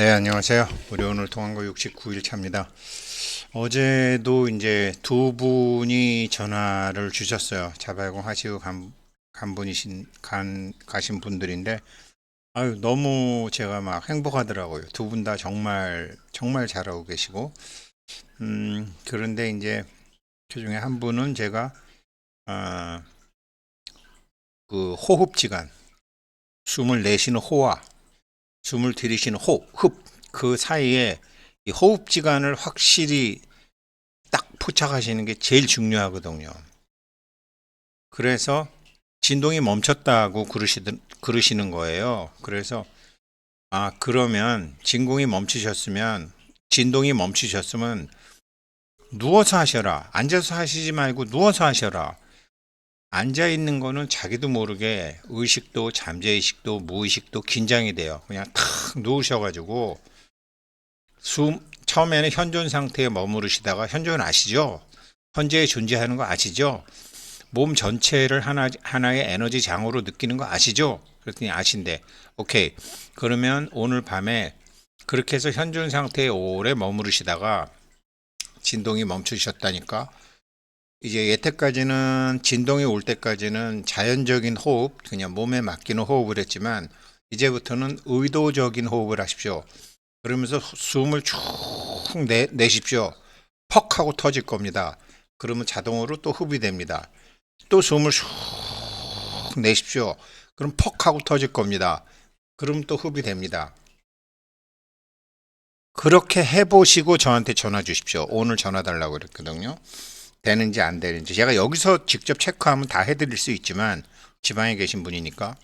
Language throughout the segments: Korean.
네, 안녕하세요. 우리 오늘 통한 거 69일 차입니다. 어제도 이제 두 분이 전화를 주셨어요. 자발공 하시고 간, 간 분이신, 간, 가신 분들인데, 아유, 너무 제가 막 행복하더라고요. 두 분 다 정말, 정말 잘하고 계시고, 음, 그런데 이제 그 중에 한 분은 제가, 아, 그 호흡지간, 숨을 내쉬는 호와 숨을 들이쉬는 호흡, 흡, 그 사이에 이 호흡지간을 확실히 딱 포착하시는 게 제일 중요하거든요. 그래서 진동이 멈췄다고 그러시든, 그러시는 거예요. 그래서, 아, 그러면 진공이 멈추셨으면, 진동이 멈추셨으면 누워서 하셔라. 앉아서 하시지 말고 누워서 하셔라. 앉아 있는 거는 자기도 모르게 의식도 잠재의식도 무의식도 긴장이 돼요. 그냥 탁 누우셔가지고 숨 처음에는 현존 상태에 머무르시다가 현존 아시죠? 현재에 존재하는 거 아시죠? 몸 전체를 하나 하나의 에너지 장으로 느끼는 거 아시죠? 그랬더니 아신대. 오케이. 그러면 오늘 밤에 그렇게 해서 현존 상태에 오래 머무르시다가 진동이 멈추셨다니까 이제 여태까지는 진동이 올 때까지는 자연적인 호흡, 그냥 몸에 맡기는 호흡을 했지만 이제부터는 의도적인 호흡을 하십시오. 그러면서 숨을 쭉 내, 내십시오. 퍽 하고 터질 겁니다. 그러면 자동으로 또 흡이 됩니다. 또 숨을 쭉 내십시오. 그럼 퍽 하고 터질 겁니다. 그럼 또 흡이 됩니다. 그렇게 해보시고 저한테 전화 주십시오. 오늘 전화 달라고 그랬거든요. 되는지 안 되는지 제가 여기서 직접 체크하면 다 해드릴 수 있지만 지방에 계신 분이니까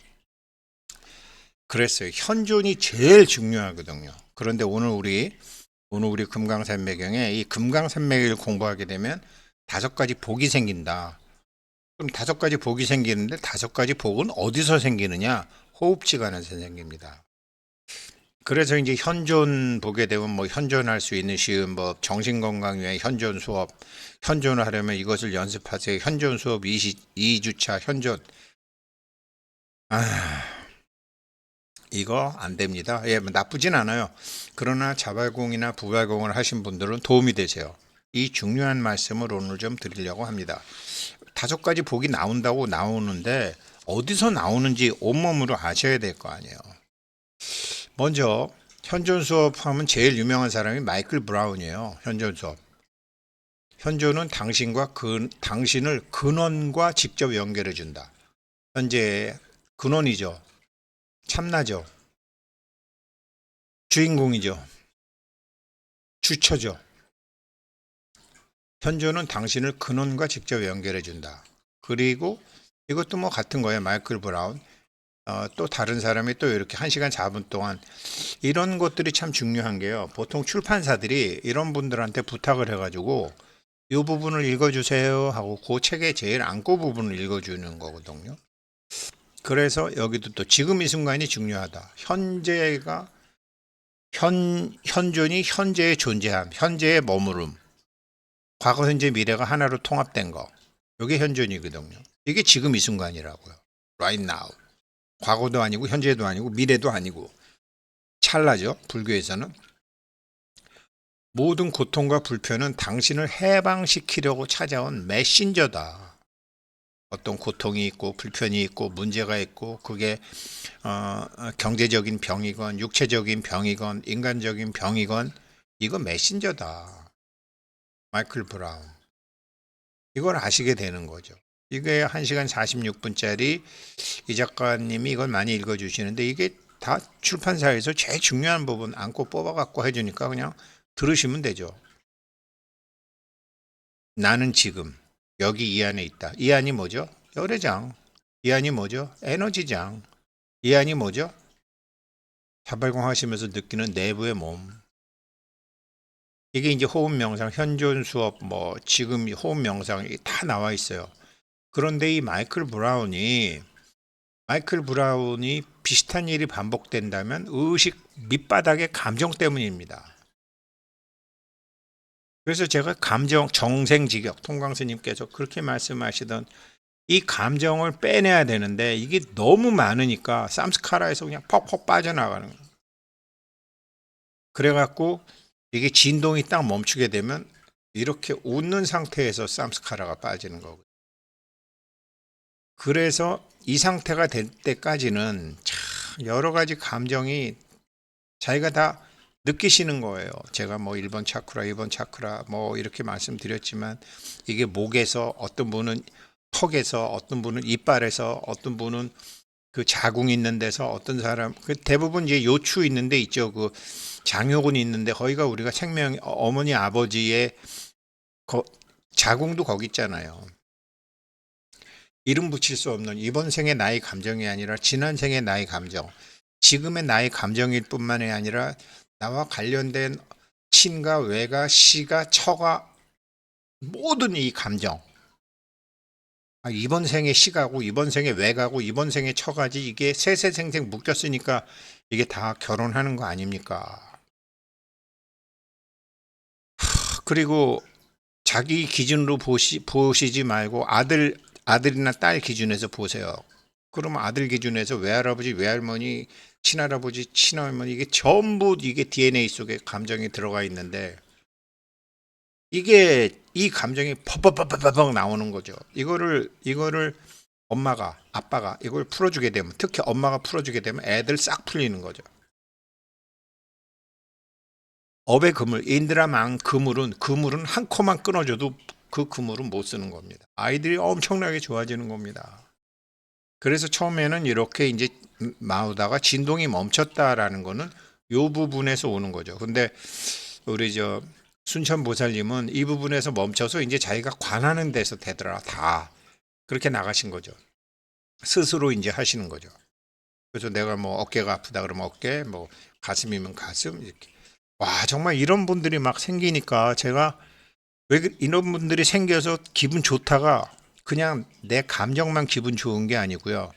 그랬어요. 현존이 제일 중요하거든요. 그런데 오늘 우리 오늘 우리 금강산매경에 이 금강산매경을 공부하게 되면 다섯 가지 복이 생긴다. 그럼 다섯 가지 복이 생기는데 다섯 가지 복은 어디서 생기느냐? 호흡지간에서 생깁니다. 그래서 이제 현존 보게 되면 뭐 현존할 수 있는 쉬운 법, 정신건강 위한 현존 수업, 현존을 하려면 이것을 연습하세요. 현존 수업 20, 2주차 현존. 아, 이거 안 됩니다. 예, 뭐 나쁘진 않아요. 그러나 자발공이나 부발공을 하신 분들은 도움이 되세요. 이 중요한 말씀을 오늘 좀 드리려고 합니다. 다섯 가지 복이 나온다고 나오는데 어디서 나오는지 온몸으로 아셔야 될 거 아니에요. 먼저 현존 수업 하면 제일 유명한 사람이 마이클 브라운이에요. 현존 수업. 현존은 당신과 근, 당신을 근원과 직접 연결해 준다. 현재 근원이죠. 참나죠. 주인공이죠. 주처죠. 현존은 당신을 근원과 직접 연결해 준다. 그리고 이것도 뭐 같은 거예요. 마이클 브라운. 어, 또 다른 사람이 또 이렇게 한 시간 4분 동안 이런 것들이 참 중요한 게요. 보통 출판사들이 이런 분들한테 부탁을 해가지고 이 부분을 읽어주세요 하고 그 책의 제일 안고 부분을 읽어주는 거거든요. 그래서 여기도 또 지금 이 순간이 중요하다. 현재가 현 현존이 현재의 존재함, 현재의 머무름, 과거, 현재, 미래가 하나로 통합된 거. 이게 현존이거든요. 이게 지금 이 순간이라고요. Right now. 과거도 아니고 현재도 아니고 미래도 아니고 찰나죠. 불교에서는 모든 고통과 불편은 당신을 해방시키려고 찾아온 메신저다. 어떤 고통이 있고 불편이 있고 문제가 있고 그게 어, 경제적인 병이건 육체적인 병이건 인간적인 병이건 이거 메신저다. 마이클 브라운. 이걸 아시게 되는 거죠. 이게 1시간 46분짜리 이 작가님이 이걸 많이 읽어주시는데 이게 다 출판사에서 제일 중요한 부분 안고 뽑아갖고 해주니까 그냥 들으시면 되죠. 나는 지금 여기 이 안에 있다. 이 안이 뭐죠? 열애장. 이 안이 뭐죠? 에너지장. 이 안이 뭐죠? 자발공 하시면서 느끼는 내부의 몸. 이게 이제 호흡 명상, 현존 수업, 뭐 지금 호흡 명상이 다 나와 있어요. 그런데 이 마이클 브라운이 마이클 브라운이 비슷한 일이 반복된다면 의식 밑바닥의 감정 때문입니다. 그래서 제가 감정 정생지격 통광스님께서 그렇게 말씀하시던 이 감정을 빼내야 되는데 이게 너무 많으니까 쌈스카라에서 그냥 퍽퍽 빠져나가는 거예요. 그래갖고 이게 진동이 딱 멈추게 되면 이렇게 웃는 상태에서 쌈스카라가 빠지는 거고. 그래서 이 상태가 될 때까지는 참 여러 가지 감정이 자기가 다 느끼시는 거예요. 제가 뭐 1번 차크라, 2번 차크라 뭐 이렇게 말씀드렸지만 이게 목에서 어떤 분은 턱에서 어떤 분은 이빨에서 어떤 분은 그 자궁 있는 데서 어떤 사람 그 대부분 이제 요추 있는 데 있죠. 그 장요근 있는데 거기가 우리가 생명 어머니 아버지의 거, 자궁도 거기 있잖아요. 이름 붙일 수 없는 이번 생의 나의 감정이 아니라 지난 생의 나의 감정, 지금의 나의 감정일 뿐만이 아니라 나와 관련된 친가, 외가, 시가, 처가 모든 이 감정. 아, 이번 생의 시가고 이번 생의 외가고 이번 생의 처가지 이게 세세생생 묶였으니까 이게 다 결혼하는 거 아닙니까? 하, 그리고 자기 기준으로 보시, 보시지 말고 아들 아들이나 딸 기준에서 보세요. 그러면 아들 기준에서 외할아버지, 외할머니, 친할아버지, 친할머니 이게 전부 이게 DNA 속에 감정이 들어가 있는데 이게 이 감정이 퍽퍽퍽퍽퍽 나오는 거죠. 이거를 이거를 엄마가 아빠가 이걸 풀어주게 되면 특히 엄마가 풀어주게 되면 애들 싹 풀리는 거죠. 업의 그물, 인드라망 그물은 그물은 한 코만 끊어줘도 그 그물은 못 쓰는 겁니다. 아이들이 엄청나게 좋아지는 겁니다. 그래서 처음에는 이렇게 이제 마우다가 진동이 멈췄다라는 거는 요 부분에서 오는 거죠. 근데 우리 저 순천 보살님은 이 부분에서 멈춰서 이제 자기가 관하는 데서 되더라 다 그렇게 나가신 거죠. 스스로 이제 하시는 거죠. 그래서 내가 뭐 어깨가 아프다 그러면 어깨, 뭐 가슴이면 가슴 이렇게. 와 정말 이런 분들이 막 생기니까 제가 왜 그- 이런 분들이 생겨서 기분 좋다가 그냥 내 감정만 기분 좋은 게 아니고요.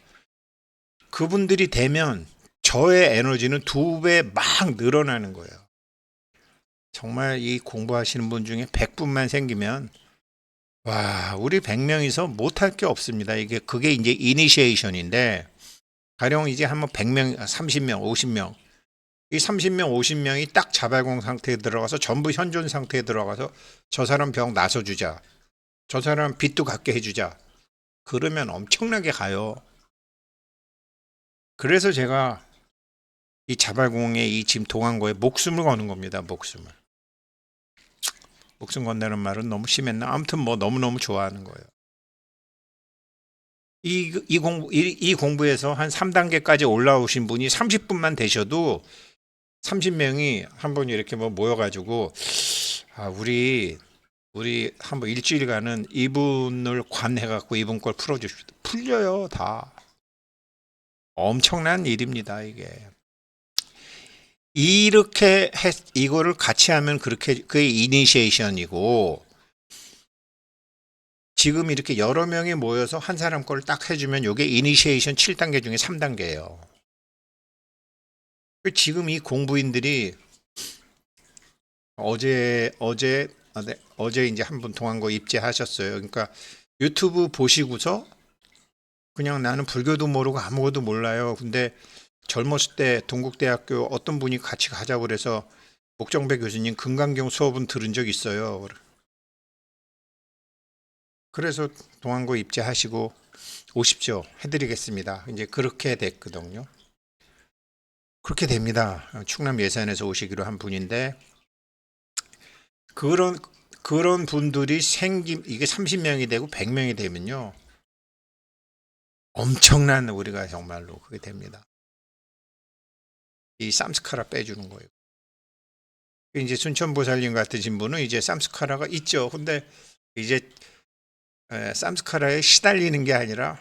그분들이 되면 저의 에너지는 두 배 막 늘어나는 거예요. 정말 이 공부하시는 분 중에 100분만 생기면 와, 우리 100명이서 못할 게 없습니다. 이게 그게 이제 이니시에이션인데 가령 이제 한번 100명, 30명, 50명 이 30명, 50명이 딱 자발공 상태에 들어가서 전부 현존 상태에 들어가서 저 사람 병 나서주자. 저 사람 빚도 갚게 해주자. 그러면 엄청나게 가요. 그래서 제가 이 자발공에 이 지금 동한 거에 목숨을 거는 겁니다. 목숨을. 목숨 건다는 말은 너무 심했나? 아무튼 뭐 너무너무 좋아하는 거예요. 이, 이 공부, 이, 이 공부에서 한 3단계까지 올라오신 분이 30분만 되셔도 30명이 한 번 이렇게 뭐 모여가지고, 아, 우리, 우리 한번 일주일간은 이분을 관해갖고 이분 걸 풀어주십시오. 풀려요, 다. 엄청난 일입니다, 이게. 이렇게 했, 이거를 같이 하면 그렇게 그게 이니시에이션이고 지금 이렇게 여러 명이 모여서 한 사람 걸 딱 해주면 이게 이니시에이션 7단계 중에 3단계예요. 지금 이 공부인들이 어제 어제 아, 네, 어제 이제 한 분 동안 거 입제하셨어요. 그러니까 유튜브 보시고서 그냥 나는 불교도 모르고 아무것도 몰라요. 근데 젊었을 때 동국대학교 어떤 분이 같이 가자고 그래서 목정배 교수님 금강경 수업은 들은 적 있어요. 그래서 동안고 입제하시고 오십시오. 해드리겠습니다. 이제 그렇게 됐거든요. 그렇게 됩니다. 충남 예산에서 오시기로 한 분인데 그런 그런 분들이 생김 이게 30명이 되고 100명이 되면요. 엄청난 우리가 정말로 그게 됩니다. 이 쌈스카라 빼주는 거예요. 이제 순천보살님 같으신 분은 이제 쌈스카라가 있죠. 근데 이제 에, 쌈스카라에 시달리는 게 아니라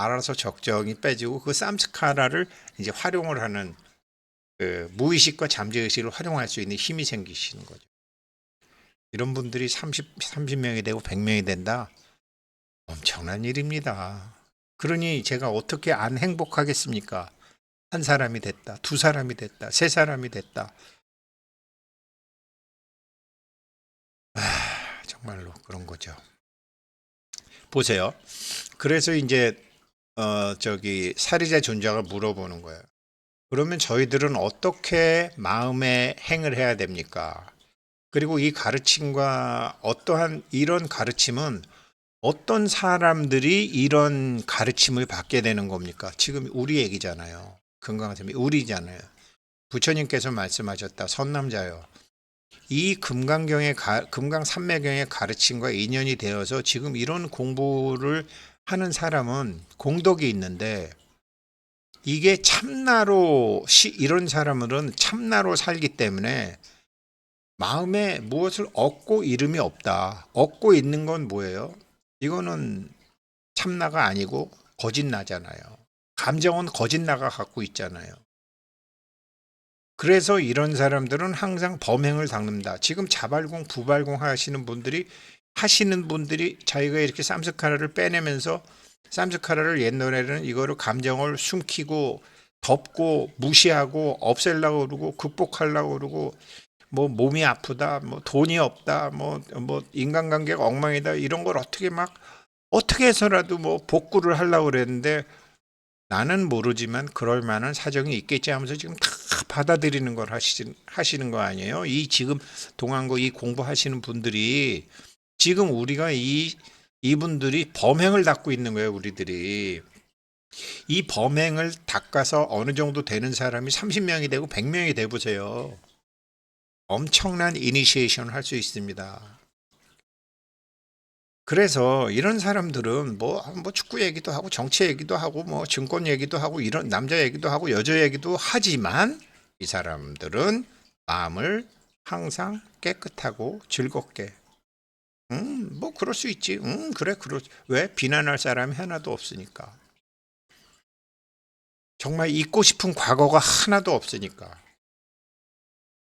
알아서 적정히 빼주고 그 쌈스카라를 이제 활용을 하는 그 무의식과 잠재의식을 활용할 수 있는 힘이 생기시는 거죠. 이런 분들이 30, 30명이 되고 100명이 된다. 엄청난 일입니다. 그러니 제가 어떻게 안 행복하겠습니까? 한 사람이 됐다, 두 사람이 됐다, 세 사람이 됐다. 아, 정말로 그런 거죠. 보세요. 그래서 이제 어 저기 사리자 존자가 물어보는 거예요. 그러면 저희들은 어떻게 마음의 행을 해야 됩니까? 그리고 이 가르침과 어떠한 이런 가르침은 어떤 사람들이 이런 가르침을 받게 되는 겁니까? 지금 우리 얘기잖아요. 금강삼이 우리잖아요. 부처님께서 말씀하셨다. 선남자요. 이 금강경의 가, 금강 산매경의 가르침과 인연이 되어서 지금 이런 공부를 하는 사람은 공덕이 있는데 이게 참나로 시, 이런 사람들은 참나로 살기 때문에 마음에 무엇을 얻고 이름이 없다. 얻고 있는 건 뭐예요? 이거는 참나가 아니고 거짓나잖아요. 감정은 거짓나가 갖고 있잖아요. 그래서 이런 사람들은 항상 범행을 당는다. 지금 자발공, 부발공 하시는 분들이 하시는 분들이 자기가 이렇게 쌈스카라를 빼내면서 쌈스카라를 옛날에는 이거를 감정을 숨기고 덮고 무시하고 없애려고 그러고 극복하려고 그러고 뭐 몸이 아프다, 뭐 돈이 없다, 뭐뭐 인간관계가 엉망이다 이런 걸 어떻게 막 어떻게 해서라도 뭐 복구를 하려고 그랬는데 나는 모르지만 그럴 만한 사정이 있겠지 하면서 지금 다 받아들이는 걸 하시는 하시는 거 아니에요? 이 지금 동안고 이 공부하시는 분들이 지금 우리가 이 이분들이 범행을 닦고 있는 거예요, 우리들이. 이 범행을 닦아서 어느 정도 되는 사람이 30명이 되고 100명이 돼 보세요. 엄청난 이니시에이션을 할 수 있습니다. 그래서 이런 사람들은 뭐, 뭐 축구 얘기도 하고 정치 얘기도 하고 뭐 증권 얘기도 하고 이런 남자 얘기도 하고 여자 얘기도 하지만 이 사람들은 마음을 항상 깨끗하고 즐겁게 음, 뭐 그럴 수 있지. 음, 그래, 그렇. 왜 비난할 사람이 하나도 없으니까. 정말 잊고 싶은 과거가 하나도 없으니까.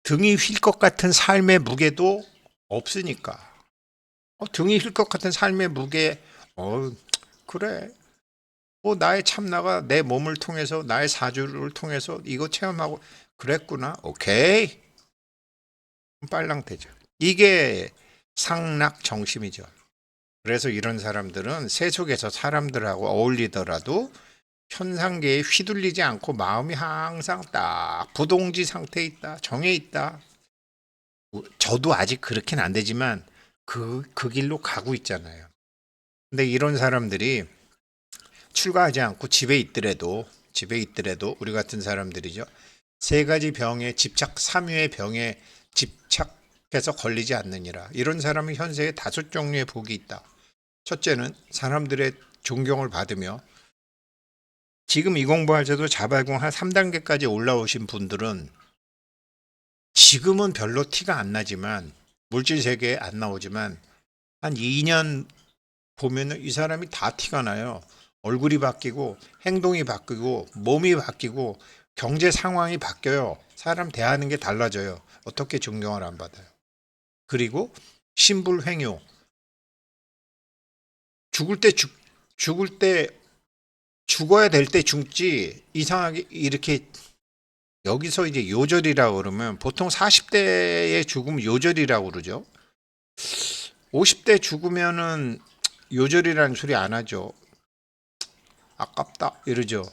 등이 휠 것 같은 삶의 무게도 없으니까. 어, 등이 휠 것 같은 삶의 무게, 어, 그래. 뭐 나의 참나가 내 몸을 통해서 나의 사주를 통해서 이거 체험하고 그랬구나. 오케이. 빨랑 되죠. 이게 상락 정심이죠. 그래서 이런 사람들은 세속에서 사람들하고 어울리더라도 현상계에 휘둘리지 않고 마음이 항상 딱 부동지 상태에 있다. 정해 있다. 저도 아직 그렇게는 안 되지만 그, 그 길로 가고 있잖아요. 근데 이런 사람들이 출가하지 않고 집에 있더라도 집에 있더라도 우리 같은 사람들이죠. 세 가지 병에 집착, 삼유의 병에 집착 해서 걸리지 않느니라. 이런 사람은 현세에 다섯 종류의 복이 있다. 첫째는 사람들의 존경을 받으며 지금 이 공부할 때도 자발공 한 3단계까지 올라오신 분들은 지금은 별로 티가 안 나지만 물질 세계에 안 나오지만 한 2년 보면은 이 사람이 다 티가 나요. 얼굴이 바뀌고 행동이 바뀌고 몸이 바뀌고 경제 상황이 바뀌어요. 사람 대하는 게 달라져요. 어떻게 존경을 안 받아요. 그리고 신불횡요. 죽을 때 죽, 죽을 때 죽어야 될 때 죽지 이상하게 이렇게 여기서 이제 요절이라고 그러면 보통 40대에 죽으면 요절이라고 그러죠. 50대 죽으면은 요절이라는 소리 안 하죠. 아깝다 이러죠.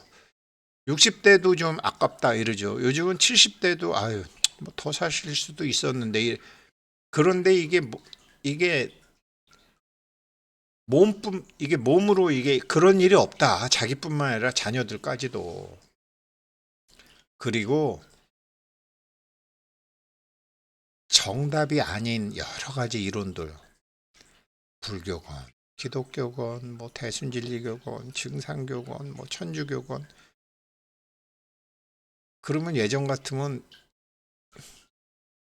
60대도 좀 아깝다 이러죠. 요즘은 70대도 아유 뭐 더 사실 수도 있었는데 그런데 이게 뭐, 이게 몸뿐 이게 몸으로 이게 그런 일이 없다. 자기뿐만 아니라 자녀들까지도. 그리고 정답이 아닌 여러 가지 이론들 불교건, 기독교건, 뭐 대순진리교건, 증상교건, 뭐 천주교건 그러면 예전 같으면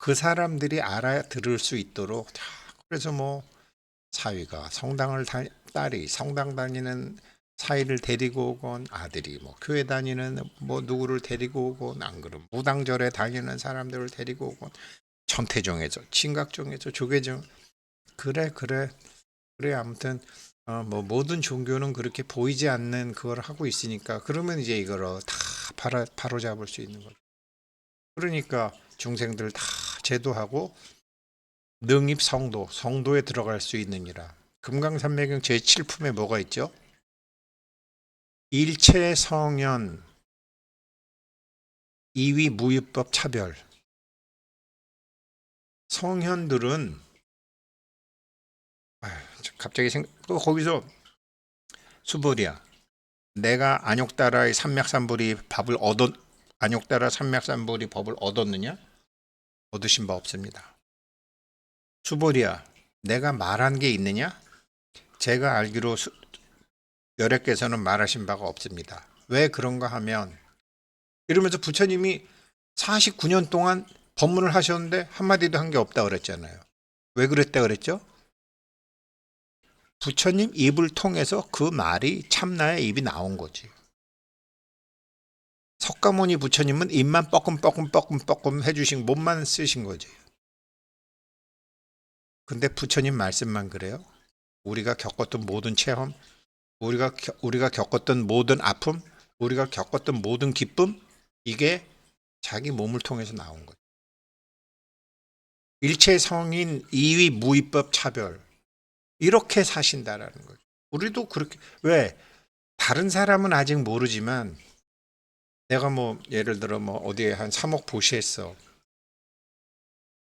그 사람들이 알아들을 수 있도록 자, 그래서 뭐 사위가 성당을 다, 딸이 성당 다니는 사위를 데리고 오건 아들이 뭐 교회 다니는 뭐 누구를 데리고 오건 안 그럼 무당절에 다니는 사람들을 데리고 오건 천태종에서 진각종에서 조계종 그래 그래 그래 아무튼 어, 뭐 모든 종교는 그렇게 보이지 않는 그걸 하고 있으니까 그러면 이제 이거를 다 바로, 바로 잡을 수 있는 거죠. 그러니까 중생들 다 제도하고 능입 성도, 성도에 들어갈 수 있느니라. 금강산매경 제7품에 뭐가 있죠? 일체 성현 2위 무위법 차별. 성현들은 저 갑자기 생 또 거기서 수보리야. 내가 안욕따라의 삼맥삼불이 밥을 얻었 안욕따라 삼맥삼불이 법을 얻었느냐? 얻으신 바 없습니다. 수보리야. 내가 말한 게 있느냐? 제가 알기로 수, 여력께서는 말하신 바가 없습니다. 왜 그런가 하면 이러면서 부처님이 49년 동안 법문을 하셨는데 한마디도 한 게 없다 그랬잖아요. 왜 그랬다 그랬죠? 부처님 입을 통해서 그 말이 참나의 입이 나온 거지. 석가모니 부처님은 입만 뻐끔뻐끔뻐끔뻐끔 해주신 몸만 쓰신 거지. 근데 부처님 말씀만 그래요? 우리가 겪었던 모든 체험, 우리가 겨- 우리가 겪었던 모든 아픔, 우리가 겪었던 모든 기쁨, 이게 자기 몸을 통해서 나온 거죠. 일체 성인 이위 무위법 차별 이렇게 사신다라는 거죠. 우리도 그렇게 왜 다른 사람은 아직 모르지만 내가 뭐 예를 들어 뭐 어디에 한 3억 보시했어.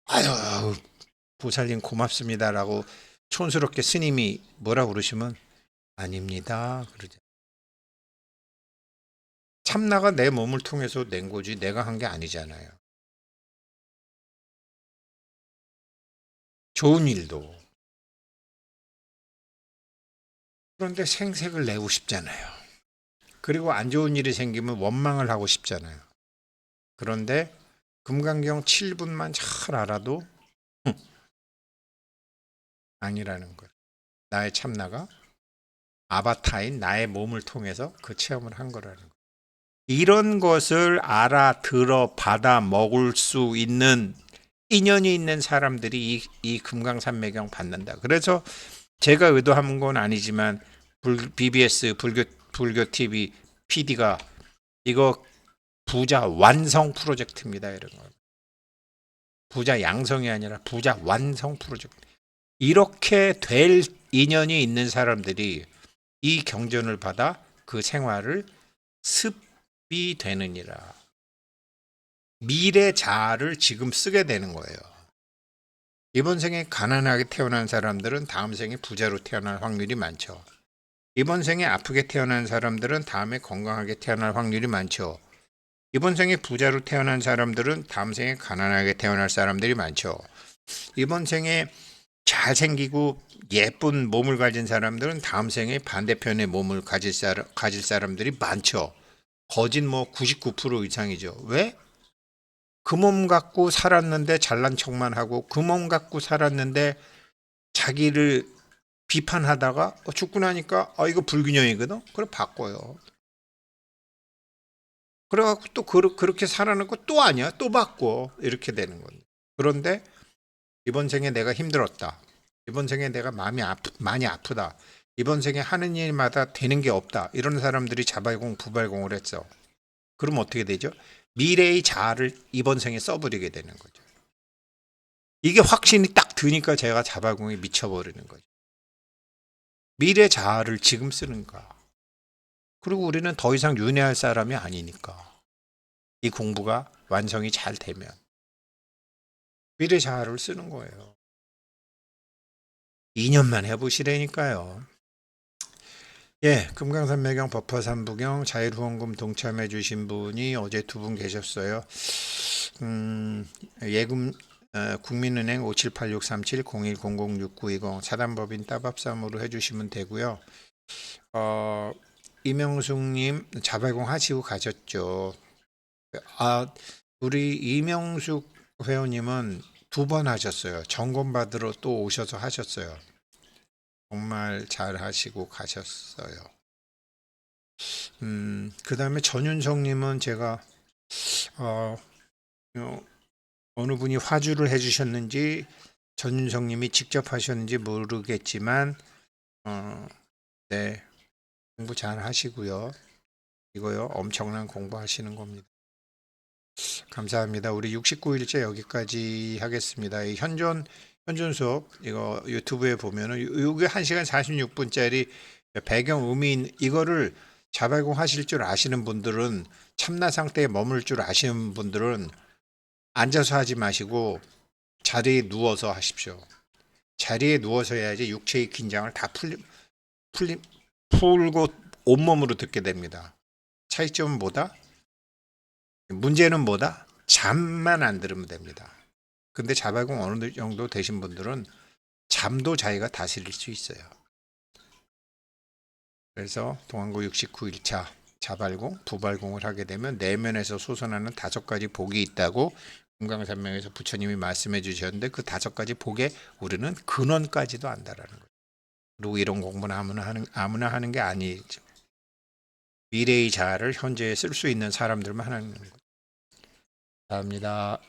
아유 보살님 고맙습니다라고 촌스럽게 스님이 뭐라 그러시면 아닙니다 그러죠. 참나가 내 몸을 통해서 낸 거지 내가 한 게 아니잖아요. 좋은 일도 그런데 생색을 내고 싶잖아요. 그리고 안 좋은 일이 생기면 원망을 하고 싶잖아요. 그런데 금강경 7분만 잘 알아도 흠, 아니라는 거예요. 나의 참나가 아바타인 나의 몸을 통해서 그 체험을 한 거라는 거예요. 이런 것을 알아 들어 받아 먹을 수 있는 인연이 있는 사람들이 이, 이 금강산매경 받는다. 그래서 제가 의도한 건 아니지만 불, BBS 불교 불교 TV PD가 이거 부자 완성 프로젝트입니다 이런 거. 부자 양성이 아니라 부자 완성 프로젝트. 이렇게 될 인연이 있는 사람들이 이 경전을 받아 그 생활을 습이 되느니라. 미래 자아를 지금 쓰게 되는 거예요. 이번 생에 가난하게 태어난 사람들은 다음 생에 부자로 태어날 확률이 많죠. 이번 생에 아프게 태어난 사람들은 다음에 건강하게 태어날 확률이 많죠. 이번 생에 부자로 태어난 사람들은 다음 생에 가난하게 태어날 사람들이 많죠. 이번 생에 잘생기고 예쁜 몸을 가진 사람들은 다음 생에 반대편의 몸을 가질 사람, 가질 사람들이 많죠. 거진 뭐 99% 이상이죠. 왜? 그 몸 갖고 살았는데 잘난 척만 하고 그 몸 갖고 살았는데 자기를 비판하다가 어, 죽고 나니까 아 이거 불균형이거든. 그래 바꿔요. 그래갖고 또 그, 그렇게 살아놓고 또 아니야 또 바꿔 이렇게 되는 거예요. 그런데 이번 생에 내가 힘들었다. 이번 생에 내가 마음이 아프, 많이 아프다. 이번 생에 하는 일마다 되는 게 없다. 이런 사람들이 자발공, 부발공을 했어. 그럼 어떻게 되죠? 미래의 자아를 이번 생에 써버리게 되는 거죠. 이게 확신이 딱 드니까 제가 자발공에 미쳐버리는 거죠. 미래 자아를 지금 쓰는가. 그리고 우리는 더 이상 윤회할 사람이 아니니까. 이 공부가 완성이 잘 되면. 미래 자아를 쓰는 거예요. 2년만 해보시라니까요. 예, 금강산 매경 법화산 부경 자율후원금 동참해 주신 분이 어제 두 분 계셨어요. 음, 예금 어, 국민은행 57863701006920 사단법인 따밥삼으로 해주시면 되고요. 어, 이명숙님 자발공 하시고 가셨죠. 아, 우리 이명숙 회원님은 두 번 하셨어요. 점검 받으러 또 오셔서 하셨어요. 정말 잘 하시고 가셨어요. 음, 그 다음에 전윤성님은 제가, 어, 어, 어느 분이 화주를 해주셨는지 전윤성님이 직접 하셨는지 모르겠지만, 어, 네, 공부 잘 하시고요. 이거요, 엄청난 공부 하시는 겁니다. 감사합니다. 우리 69일째 여기까지 하겠습니다. 이 현존 현존 수업 이거 유튜브에 보면은 요- 요게 1시간 46분짜리 배경 음인 이거를 자발공 하실 줄 아시는 분들은 참나 상태에 머물 줄 아시는 분들은 앉아서 하지 마시고 자리에 누워서 하십시오. 자리에 누워서 해야지 육체의 긴장을 다 풀리, 풀리, 풀고 온몸으로 듣게 됩니다. 차이점은 뭐다? 문제는 뭐다? 잠만 안 들으면 됩니다. 근데 자발공 어느 정도 되신 분들은 잠도 자기가 다스릴 수 있어요. 그래서 동안고 69일차 자발공, 부발공을 하게 되면 내면에서 솟아나는 다섯 가지 복이 있다고 금강산명에서 부처님이 말씀해 주셨는데 그 다섯 가지 복에 우리는 근원까지도 안다라는 거예요. 그리고 이런 공부는 아무나 하는 아무나 하는 게 아니죠. 미래의 자아를 현재에 쓸 수 있는 사람들만 하는 거예요. 감사합니다.